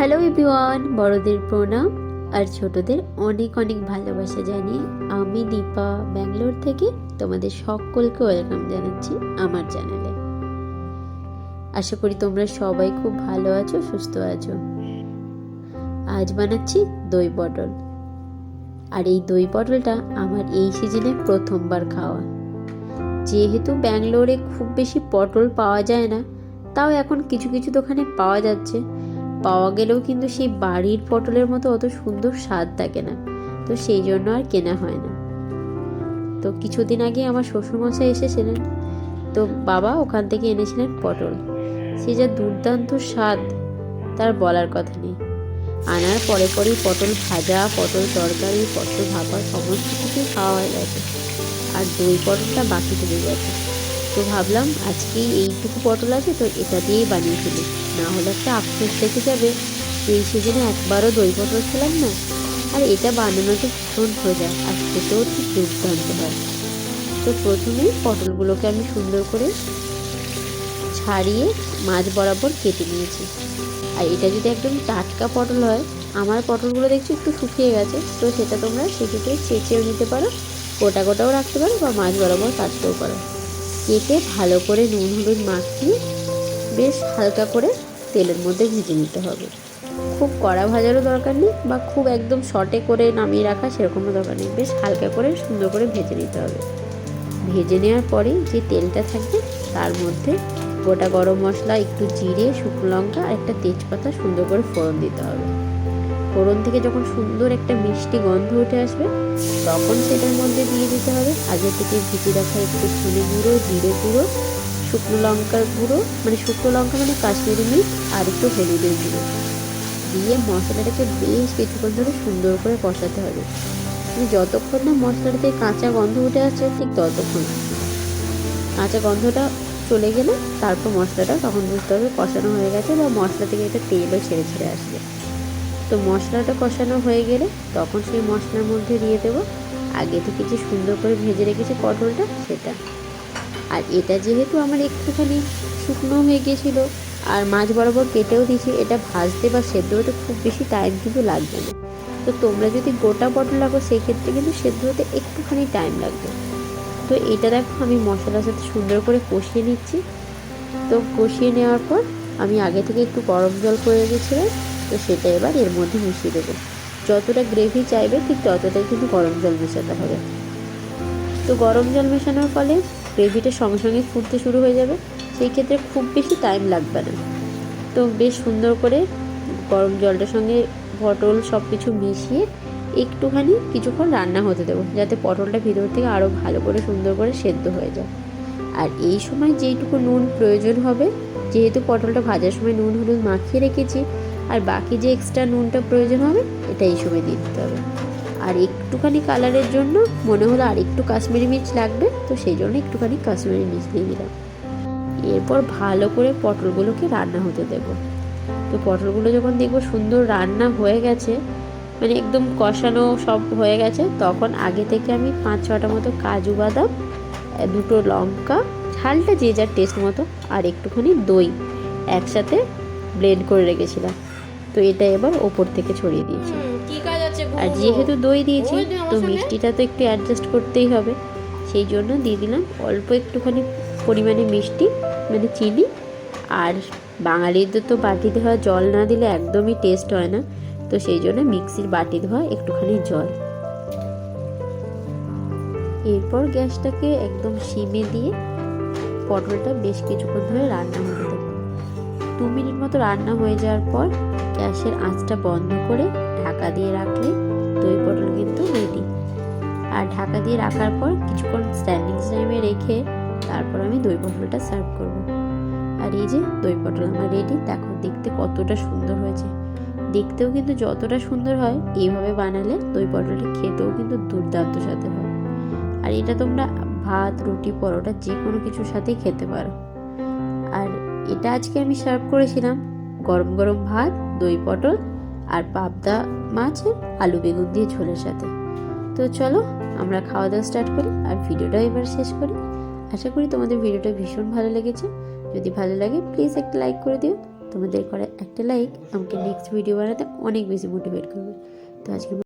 Hello everyone বড়দের প্রণাম আর ছোটদের অনেক অনেক ভালোবাসা জানিয়ে আমি দীপা, ব্যাঙ্গালোর থেকে তোমাদের সকলকে ওয়েলকাম জানাচ্ছি আমার চ্যানেলে আশা করি তোমরা সবাই খুব ভালো আছো, সুস্থ আছো। আজ বানাচ্ছি দই পটল। আর এই দই পটলটা আমার এই সিজনে প্রথমবার খাওয়া। যেহেতু ব্যাঙ্গালোরে খুব বেশি পটল পাওয়া যায় না, তাও এখন কিছু কিছু দোকানে পাওয়া যাচ্ছে। পাওয়া গেলেও কিন্তু সেই বাড়ির পটলের মতো অত সুন্দর স্বাদ থাকে না। তো সেই জন্য আর কেনা হয় না। তো কিছুদিন আগে আমার শ্বশুরমশাই এসেছিলেন। তো বাবা ওখান থেকে এনেছিলেন পটল। সে যা দুর্দান্ত স্বাদ, তার বলার কথা নেই। আনার পরে পরেই পটল ভাজা, পটল তরকারি, পটল ভাপা, সমস্ত কিছুই খাওয়া হয়ে গেছে। আর দই পটলটা বাকি থেকে গেছে। তো ভাবলাম আজকেই এইটুকু পটল আছে তো এটা দিয়েই বানিয়ে ফেলি। না হলে একটা আফসোস থেকে যাবে এই সিজনে একবারও দই পটল খেলাম না। আর এটা বানানো তো ভীষণ সোজা আর খেতেও ঠিক দুর্দান্ত হয়। তো প্রথমেই পটলগুলোকে আমি সুন্দর করে ছাড়িয়ে মাছ বরাবর কেটে নিয়েছি। আর এটা যদি একদম টাটকা পটল হয়, আমার পটলগুলো দেখছি একটু শুকিয়ে গেছে, তো সেটা তোমরা সেক্ষেত্রে চেঁচেও নিতে পারো, গোটা গোটাও রাখতে পারো বা মাছ বরাবর কাটতেও পারো। কেটে ভালো করে নুন, হলুদ মাখিয়ে বেশ হালকা করে তেলের মধ্যে ভেজে নিতে হবে। খুব কড়া ভাজারও দরকার নেই বা খুব একদম শর্টে করে নামিয়ে রাখা সেরকমও দরকার নেই। বেশ হালকা করে সুন্দর করে ভেজে নিতে হবে। ভেজে নেওয়ার পরে যে তেলটা থাকবে তার মধ্যে গোটা গরম মশলা, একটু জিরে, শুকনো লঙ্কা আর একটা তেজপাতা সুন্দর করে ফোড়ন দিতে হবে। ফোড়ন থেকে যখন সুন্দর একটা মিষ্টি গন্ধ উঠে আসবে, তখন সেটার মধ্যে দিয়ে দিতে হবে আগে থেকে ভিজে রাখা একটু ধনে গুঁড়ো, জিরে গুঁড়ো, শুকনো লঙ্কার গুঁড়ো মানে শুকনো লঙ্কা মানে কাশ্মীরি মিট আর একটু হলুদের গুঁড়ো। দিয়ে মশলাটাকে বেশ কিছুক্ষণ ধরে সুন্দর করে কষাতে হবে। মানে যতক্ষণ না মশলাটাতে কাঁচা গন্ধ উঠে আসছে, ঠিক ততক্ষণ। কাঁচা গন্ধটা চলে গেলে তারপর মশলাটা তখন বুঝতে হবে কষানো হয়ে গেছে বা মশলা থেকে এটা তেলও ছেড়ে ছেড়ে আসবে। তো মশলাটা কষানো হয়ে গেলে তখন সেই মশলার মধ্যে দিয়ে দেবো। আগে থেকে যে সুন্দর করে ভেজে রেখেছি পটলটা, সেটা। আর এটা যেহেতু আমার একটুখানি শুকনো হয়ে গিয়েছিল আর মাছ বরাবর কেটেও দিয়েছি, এটা ভাজতে বা সেদ্ধ হতে খুব বেশি টাইম কিন্তু লাগবে না। তো তোমরা যদি গোটা পটল লাগো সেক্ষেত্রে কিন্তু সেদ্ধ হতে একটুখানি টাইম লাগবে। তো এটা দেখো, আমি মশলার সাথে সুন্দর করে কষিয়ে নিচ্ছি। তো কষিয়ে নেওয়ার পর আমি আগে থেকে একটু গরম জল করে রেখেছিলাম। তো সেটা এবার এর মধ্যে মিশিয়ে দেবো। যতটা গ্রেভি চাইবে ঠিক ততটাই কিন্তু গরম জল মেশাতে হবে। তো গরম জল মেশানোর ফলে গ্রেভিটা সঙ্গে সঙ্গে ফুটতে শুরু হয়ে যাবে। সেই ক্ষেত্রে খুব বেশি টাইম লাগবে না। তো বেশ সুন্দর করে গরম জলটার সঙ্গে পটল সব কিছু মিশিয়ে একটুখানি কিছুক্ষণ রান্না হতে দেবো, যাতে পটলটা ভিতর থেকে আরও ভালো করে সুন্দর করে সেদ্ধ হয়ে যায়। আর এই সময় যেইটুকু নুন প্রয়োজন হবে, যেহেতু পটলটা ভাজার সময় নুন হলুদ মাখিয়ে রেখেছি আর বাকি যে এক্সট্রা নুনটা প্রয়োজন হবে এটা এই সময় দিয়ে দিতে হবে। আর একটুখানি কালারের জন্য মনে হলো আর একটু কাশ্মীরি মির্চ লাগবে, তো সেই জন্য একটুখানি কাশ্মীরি মির্চ দিয়ে দিলাম। এরপর ভালো করে পটলগুলোকে রান্না হতে দেব। তো পটলগুলো যখন দেখব সুন্দর রান্না হয়ে গেছে মানে একদম কষানো সব হয়ে গেছে, তখন আগে থেকে আমি পাঁচ ছটা মতো কাজু বাদাম দুটো লঙ্কা ঝালটা যে যার টেস্ট মতো, আর একটুখানি দই একসাথে ব্লেন্ড করে রেখেছিলাম। তো এটা এবার ওপর থেকে ছড়িয়ে দিয়েছি। আর যেহেতু দই দিয়েছি তো মিষ্টিটা তো একটু অ্যাডজাস্ট করতেই হবে। সেই জন্য দিয়ে দিলাম অল্প একটুখানি পরিমাণে মিষ্টি মানে চিনি। আর বাঙালিদের তো বাটি ধোয়া জল না দিলে একদমই টেস্ট হয় না। তো সেই জন্য মিক্সির বাটি ধোয়া একটুখানি জল। এরপর গ্যাসটাকে একদম সিমে দিয়ে পটলটা বেশ কিছুক্ষণ ধরে রান্না হতে দেবো। দু মিনিট মতো রান্না হয়ে যাওয়ার পর গ্যাসের আঁচটা বন্ধ করে ঢাকা দিয়ে রাখলে দই পটল কিন্তু রেডি আর ঢাকা দিয়ে রাখার পর কিছুক্ষণ স্ট্যান্ডিং টাইমে রেখে তারপর আমি দই পটলটা সার্ভ করব। আর এই যে দই পটল আমার রেডি দেখো দেখতে কতটা সুন্দর হয়েছে। দেখতেও কিন্তু যতটা সুন্দর হয়, এইভাবে বানালে দই পটলটা খেতেও কিন্তু দুর্দান্ত সাথে হয়। আর এটা তোমরা ভাত, রুটি, পরোটা যে কোনো কিছুর সাথেই খেতে পারো। আর এটা আজকে আমি সার্ভ করেছিলাম গরম গরম ভাত, দই পটল আর পাবদা মাছ, আলু বেগুন দিয়ে ঝোলের সাথে। তো চলো, আমরা খাওয়া দাওয়া স্টার্ট করি আর ভিডিওটা এবার শেষ করি। আশা করি তোমাদের ভিডিওটা ভীষণ ভালো লেগেছে। যদি ভালো লাগে প্লিজ একটা লাইক করে দিও। তোমাদের করা একটা লাইক আমাকে নেক্সট ভিডিও বানাতে অনেক বেশি মোটিভেট করবে। তো আজকে